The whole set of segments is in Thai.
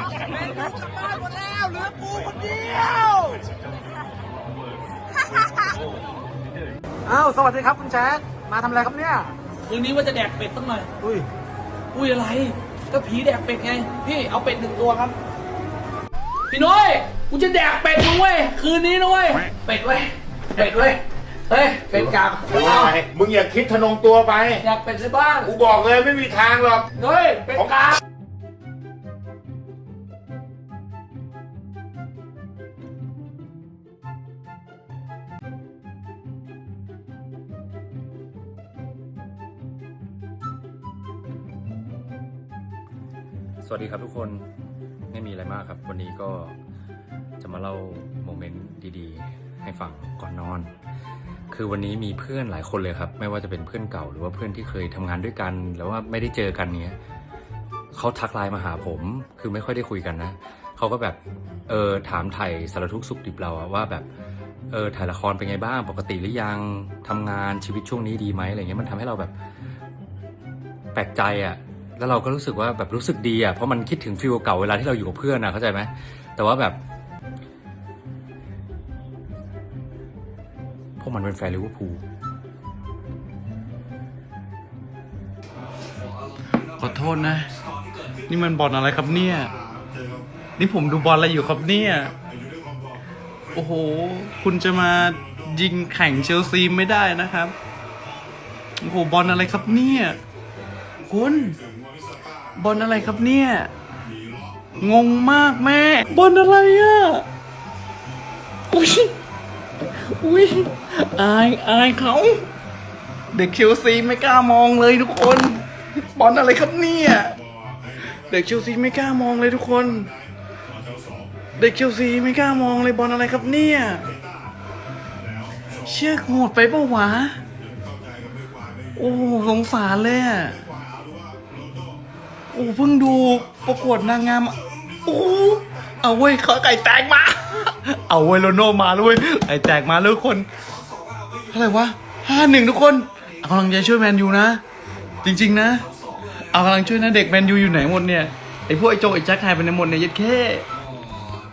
กลับบ้านหมดแล้วเหลือกูคนเดียวอ้าวสวัสดีครับคุณแจ๊ดมาทำอะไรครับเนี่ยคืนนี้ว่าจะแดกเป็ดสักหน่อยอุ้ยอุ้ยอะไร ก็ผีแดกเป็ดไง พี่เอาเป็ดหนึ่งตัวครับ พี่น้อยกูจะแดกเป็ดมึงเว้ยคืนนี้นะเว้ยเป็ดเว้ยเป็ดเว้ยเฮ้ยเป็ดกลับเอามึงอย่าคิดทะนงตัวไป อยากเป็ดในบ้านกูบอกเลยไม่มีทางหรอกเฮ้ยเป็ดกลับ วัสดีครับทุกคนไม่มีอะไรมากครับ วันนี้ก็จะมาเล่าโมเมนต์ดีๆ ให้ฟังก่อนนอน คือวันนี้มีเพื่อนหลายคนเลยครับ ไม่ว่าจะเป็นเพื่อนเก่าหรือว่าเพื่อนที่เคยทำงานด้วยกันแล้วว่าไม่ได้เจอกันเนี้ยเขาทักไลน์มาหาผม คือไม่ค่อยได้คุยกันนะเขาก็แบบเออถามไถ่สารทุกสุขดิบเราอะว่าแบบเออถ่ายละครเป็นไงบ้างปกติหรือยังทำงานชีวิตช่วงนี้ดีไหมอะไรเงี้ยมันทำให้เราแบบแปลกใจอะ่ะ แล้วเราก็รู้สึกว่าแบบรู้สึกดีอะเพราะมันคิดถึงฟิลเก่าเวลาที่เราอยู่กับเพื่อนอะ่ะเข้าใจไหมแต่ว่าแบบพวกมันเป็นแฟนลิเวอร์พูลขอโทษนะ นี่มันบอลอะไรครับเนี่ย นี่ผมดูบอลอะไรอยู่ครับเนี่ย โอ้โห คุณจะมายิงแข่งเชลซีไม่ได้นะครับ โอ้โห บอลอะไรครับเนี่ย คุณ บอลอะไรครับเนี่ย งงมากแม่ บอลอะไรอะอุ้ย อุ้ย อาย อายเขา เด็กเชลซีไม่กล้ามองเลยทุกคน บอลอะไรครับเนี่ย เด็กเชลซีไม่กล้ามองเลยทุกคน เด็กเชลซีไม่กล้ามองเลยบอลอะไรครับเนี่ย เชือกโหดไปปะวะ โอ้สงสารเลยอะ โอ้เพิ่งดูประกวดนางงามอะโอ้เอาเว้ยเขาไก่แตกมา เอาเว้ยโรโนมาแล้วเว้ยไก่แตกมาแล้วทุกคนเท่าไรวะห้าหนึ่งทุกคนเอากำลังใจช่วยแมนยูนะ จริง ๆ นะ เอากำลังช่วยนะเด็กแมนยูอยู่ไหนหมดเนี่ยไอพวกไอโจไอแจ็คหายไปไหนหมดเนี่ยยัดแค่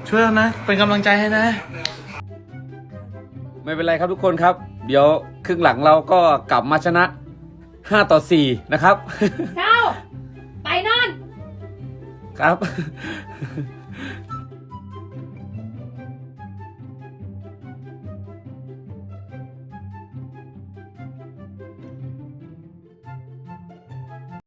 ช่วยแล้วนะ เป็นกำลังใจให้นะ ไม่เป็นไรครับทุกคนครับ เดี๋ยวครึ่งหลังเราก็กลับมาชนะ 5 ต่อ 4 นะครับ Kap.